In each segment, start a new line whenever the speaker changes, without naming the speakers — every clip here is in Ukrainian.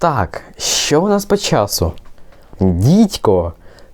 Так, що у нас по часу? Дідько,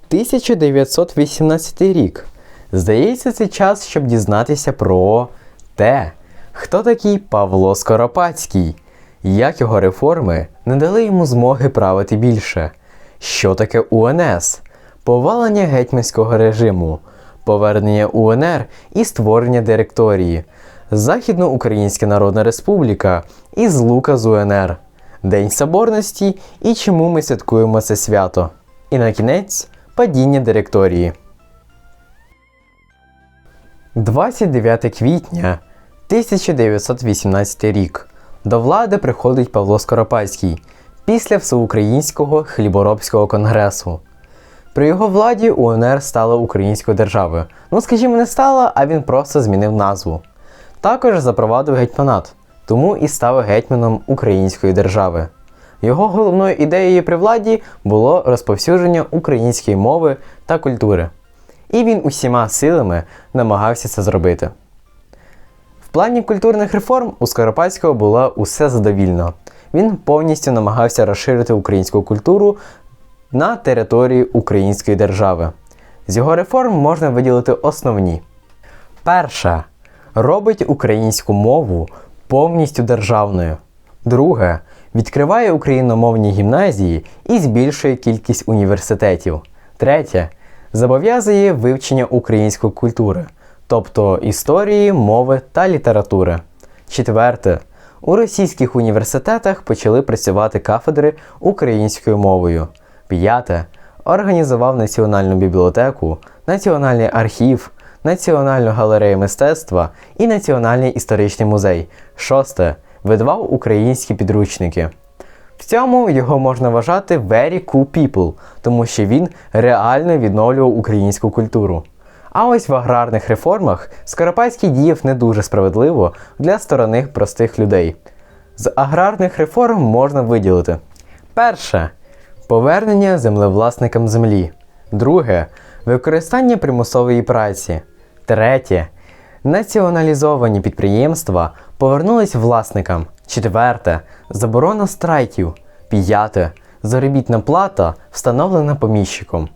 1918 рік. Здається, це час, щоб дізнатися про те, хто такий Павло Скоропадський, як його реформи не дали йому змоги правити більше, що таке УНС, повалення гетьманського режиму, повернення УНР і створення директорії, Західноукраїнська Народна Республіка і злука з УНР. День Соборності і чому ми святкуємо це свято. І на кінець падіння директорії. 29 квітня 1918 рік. До влади приходить Павло Скоропадський після Всеукраїнського хліборобського конгресу. При його владі УНР стала українською державою. Ну, скажімо, не стала, а він просто змінив назву. Також запровадив гетьманат, тому і став гетьманом української держави. Його головною ідеєю при владі було розповсюдження української мови та культури. І він усіма силами намагався це зробити. В плані культурних реформ у Скоропадського було усе задовільно. Він повністю намагався розширити українську культуру на території Української держави. З його реформ можна виділити основні. Перша робить українську мову повністю державною. Друге відкриває україномовні гімназії і збільшує кількість університетів. Третє зобов'язує вивчення української культури, тобто історії, мови та літератури. Четверте. У російських університетах почали працювати кафедри українською мовою. П'яте. Організував Національну бібліотеку, Національний архів, Національну галерею мистецтва і Національний історичний музей. Шосте. Видавав українські підручники. В цьому його можна вважати very cool people, тому що він реально відновлював українську культуру. А ось в аграрних реформах Скоропадський діяв не дуже справедливо для сторони простих людей. З аграрних реформ можна виділити: перше повернення землевласникам землі. Друге використання примусової праці. Третє націоналізовані підприємства повернулись власникам. Четверте заборона страйків. П'яте заробітна плата встановлена поміщиком.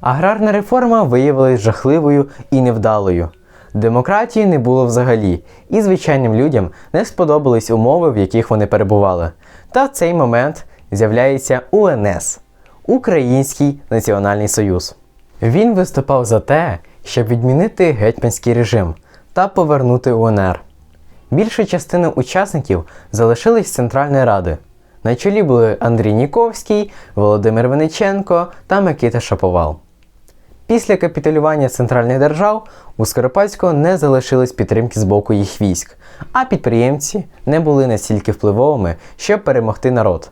Аграрна реформа виявилась жахливою і невдалою. Демократії не було взагалі, і звичайним людям не сподобались умови, в яких вони перебували. Та в цей момент з'являється УНС Український Національний Союз. Він виступав за те, щоб відмінити гетьманський режим та повернути УНР. Більша частина учасників залишились з Центральної Ради. На чолі були Андрій Ніковський, Володимир Вениченко та Микита Шаповал. Після капітулювання центральних держав у Скоропадського не залишилось підтримки з боку їх військ, а підприємці не були настільки впливовими, щоб перемогти народ.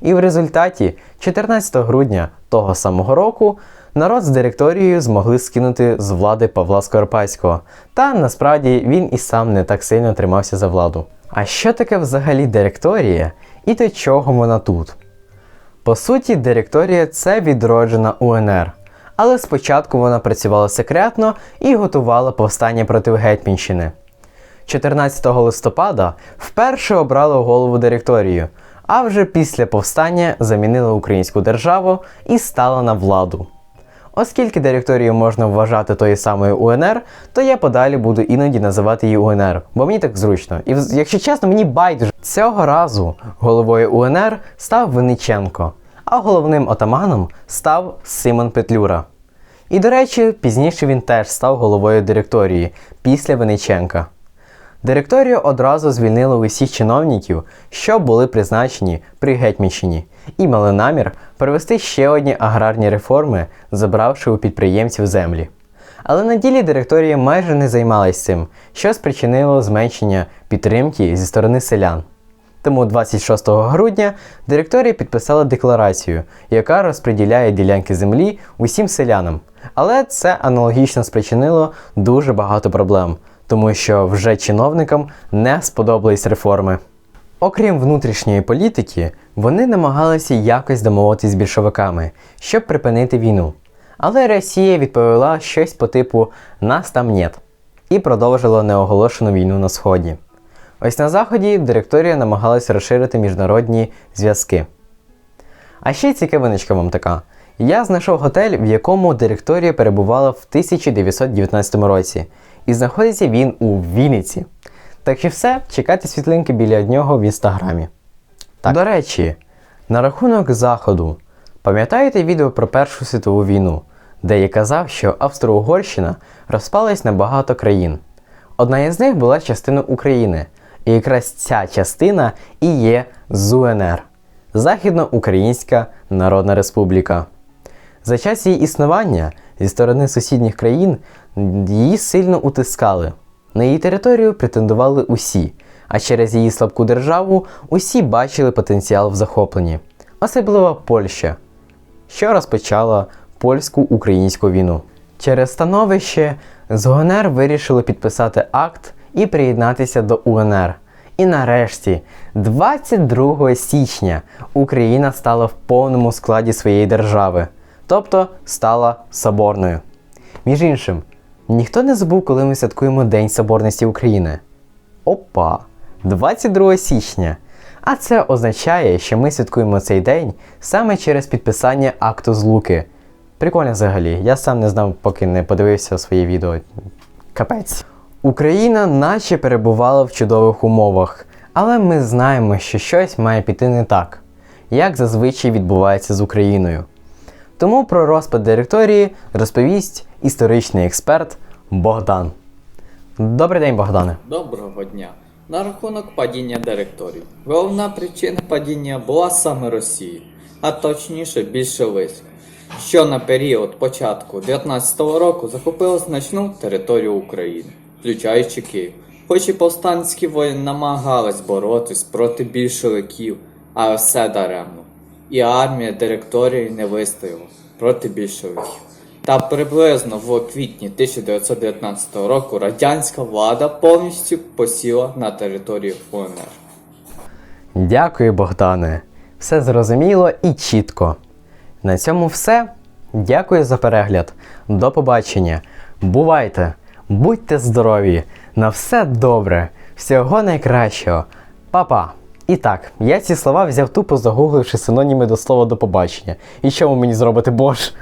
І в результаті, 14 грудня того самого року, народ з директорією змогли скинути з влади Павла Скоропадського, та насправді він і сам не так сильно тримався за владу. А що таке взагалі директорія і до чого вона тут? По суті, директорія це відроджена УНР. Але спочатку вона працювала секретно і готувала повстання проти Гетьманщини. 14 листопада вперше обрали голову директорію, а вже після повстання замінила українську державу і стала на владу. Оскільки директорію можна вважати тою самою УНР, то я подалі буду іноді називати її УНР, бо мені так зручно. І якщо чесно, мені байдуже. Цього разу головою УНР став Винниченко, а головним отаманом став Симон Петлюра. І, до речі, пізніше він теж став головою директорії після Винниченка. Директорія одразу звільнила усіх чиновників, що були призначені при Гетьманщині, і мали намір провести ще одні аграрні реформи, забравши у підприємців землі. Але на ділі директорія майже не займалась цим, що спричинило зменшення підтримки зі сторони селян. Тому 26 грудня директорія підписала декларацію, яка розподіляє ділянки землі усім селянам. Але це аналогічно спричинило дуже багато проблем, тому що вже чиновникам не сподобались реформи. Окрім внутрішньої політики, вони намагалися якось домовитись з більшовиками, щоб припинити війну. Але Росія відповіла щось по типу нас там нет і продовжила неоголошену війну на Сході. Ось на Заході директорія намагалася розширити міжнародні зв'язки. А ще цікавиночка вам така. Я знайшов готель, в якому директорія перебувала в 1919 році, і знаходиться він у Вінниці. Так що все, чекайте світлинки біля нього в інстаграмі. Так. До речі, на рахунок заходу, пам'ятаєте відео про Першу світову війну, де я казав, що Австро-Угорщина розпалась на багато країн. Одна із них була частиною України, і якраз ця частина і є ЗУНР Західноукраїнська Народна Республіка. За час її існування зі сторони сусідніх країн її сильно утискали. На її територію претендували усі, а через її слабку державу усі бачили потенціал в захопленні, особливо Польща, що розпочала польсько-українську війну. Через становище з УНР вирішили підписати акт і приєднатися до УНР. І нарешті, 22 січня, Україна стала в повному складі своєї держави, тобто стала соборною. Між іншим, ніхто не забув, коли ми святкуємо День Соборності України. Опа! 22 січня. А це означає, що ми святкуємо цей день саме через підписання акту злуки. Прикольно взагалі, я сам не знав, поки не подивився своє відео. Капець. Україна наче перебувала в чудових умовах, але ми знаємо, що щось має піти не так, як зазвичай відбувається з Україною. Тому про розпад директорії розповість історичний експерт Богдан. Добрий день, Богдане.
Доброго дня. На рахунок падіння директорії. Головна причина падіння була саме Росії, а точніше більшовицька, що на період початку 19-го року захопила значну територію України, включаючи Київ. Хоч і повстанські воїни намагались боротись проти більшовиків, але все даремно. І армія директорії не вистояла проти більшовиків. Та приблизно в квітні 1919 року радянська влада повністю посіла на території УНР.
Дякую, Богдане. Все зрозуміло і чітко. На цьому все. Дякую за перегляд. До побачення. Бувайте! Будьте здорові! На все добре! Всього найкращого! Па-па! І так, я ці слова взяв тупо загугливши синоніми до слова до побачення. І що ви мені зробите, бож?